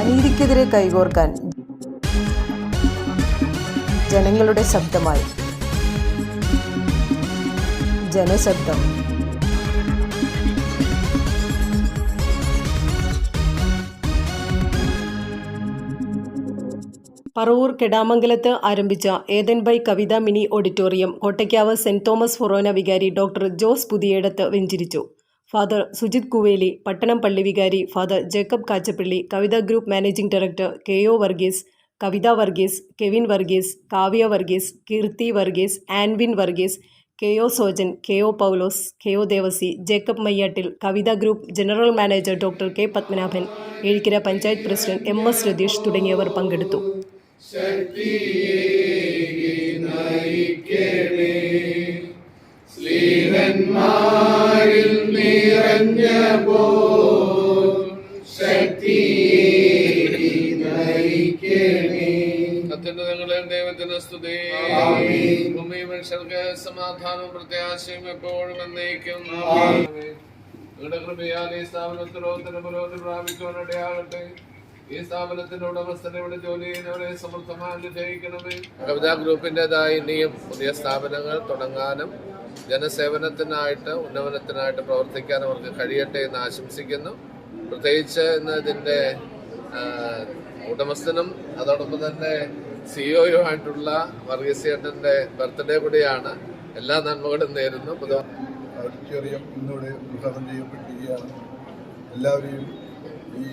അനീതിക്കെതിരെ കൈകോർക്കാൻ ജനങ്ങളുടെ ശബ്ദമായി. ജനശബ്ദം. പറവൂർ കെടാമംഗലത്ത് ആരംഭിച്ച Ethan by Kavitha mini auditorium Kottakkavu saint Thomas forane വികാരി ഡോക്ടർ ജോസ് പുതിയേടത്ത് വെഞ്ചരിച്ചു. ഫാദർ സുജിത് കുവേലി പട്ടണം പള്ളി വികാരി father Jacob Kachappilly Kavitha group managing director K O Varghese Kavitha Varghese Kevin Varghese Kavya Varghese Keerthi Varghese Anvin Varghese K O Sojan K O Paulose K O Devasy Jacob Mayyattil Kavitha group general manager doctor K Padmanabhan Ezhikkara panchayat president M S Ratheesh തുടങ്ങിയവർ പങ്കെടുത്തു. സ്ലീഹന്മാരിൽ നിറഞ്ഞ പോ ദൈവത്തിന് സ്തുതി. ഭൂമി മനുഷ്യർക്ക് സമാധാനവും പ്രത്യാശയും എപ്പോഴും എന്നേക്കും. നിങ്ങളുടെ കൃപയാൽ ഈ സ്ഥാപനത്തിലോത്തിന് പുരോഗതി പ്രാപിക്കുവാനിടയാകട്ടെ ഈ സ്ഥാപനത്തിന്റെ ഉടമസ്ഥനെ ഇവിടെ ജോലി ചെയ്യുന്നവരെ സമൃദ്ധമായി അനുഗ്രഹിക്കണമേ കവിതാ ഗ്രൂപ്പിന്റെതായ ഇനിയും പുതിയ സ്ഥാപനങ്ങൾ തുടങ്ങാനും ജനസേവനത്തിനായിട്ട് ഉന്നമനത്തിനായിട്ട് പ്രവർത്തിക്കാൻ അവർക്ക് കഴിയട്ടെ എന്ന് ആശംസിക്കുന്നു. പ്രത്യേകിച്ച് ഇന്ന് ഇതിന്റെ ഉടമസ്ഥനും അതോടൊപ്പം തന്നെ സിഇഒയും ആയിട്ടുള്ള വർഗീസ് ചേട്ടന്റെ ബർത്ത്ഡേ കൂടിയാണ്. എല്ലാ നന്മകളും നേരുന്നു. ഓഡിറ്റോറിയം ഇന്നിവിടെ ഉദ്ഘാടനം ചെയ്യപ്പെട്ടിരിക്കുകയാണ്. എല്ലാവരെയും ഈ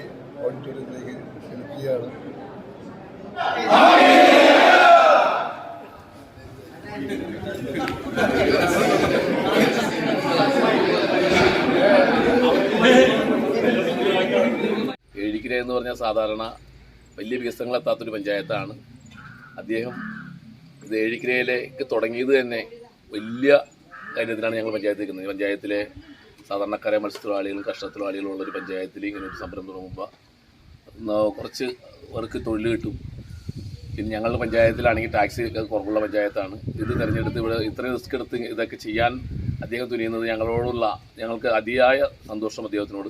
ഓഡിറ്റോറിയത്തിലേക്ക് ക്ഷണിക്കുകയാണ്. ഏഴിക്കര എന്ന് പറഞ്ഞാൽ സാധാരണ വലിയ വികസനങ്ങളെത്താത്തൊരു പഞ്ചായത്താണ്. അദ്ദേഹം ഇത് ഏഴിക്കരയിലേക്ക് തുടങ്ങിയത് തന്നെ വലിയ കാര്യത്തിലാണ് ഞങ്ങൾ പഞ്ചായത്ത് നിൽക്കുന്നത്. പഞ്ചായത്തിലെ സാധാരണക്കാരെ മത്സ്യത്തൊഴിലാളികളും കഷ്ടത്തൊഴിലാളികളും ഉള്ള ഒരു പഞ്ചായത്തിൽ ഇങ്ങനെ ഒരു സംരംഭം തുടങ്ങുമ്പോൾ കുറച്ച് പേർക്ക് തൊഴിൽ കിട്ടും. പിന്നെ ഞങ്ങളുടെ പഞ്ചായത്തിലാണെങ്കിൽ ടാക്സി കുറവുള്ള പഞ്ചായത്താണ്. ഇത് തിരഞ്ഞെടുത്ത് ഇവിടെ ഇത്രയും റിസ്ക് എടുത്ത് ഇതൊക്കെ ചെയ്യാൻ അദ്ദേഹം തുനിയുന്നത് ഞങ്ങളോടുള്ള ഞങ്ങൾക്ക് അതിയായ സന്തോഷം അദ്ദേഹത്തിനോട്.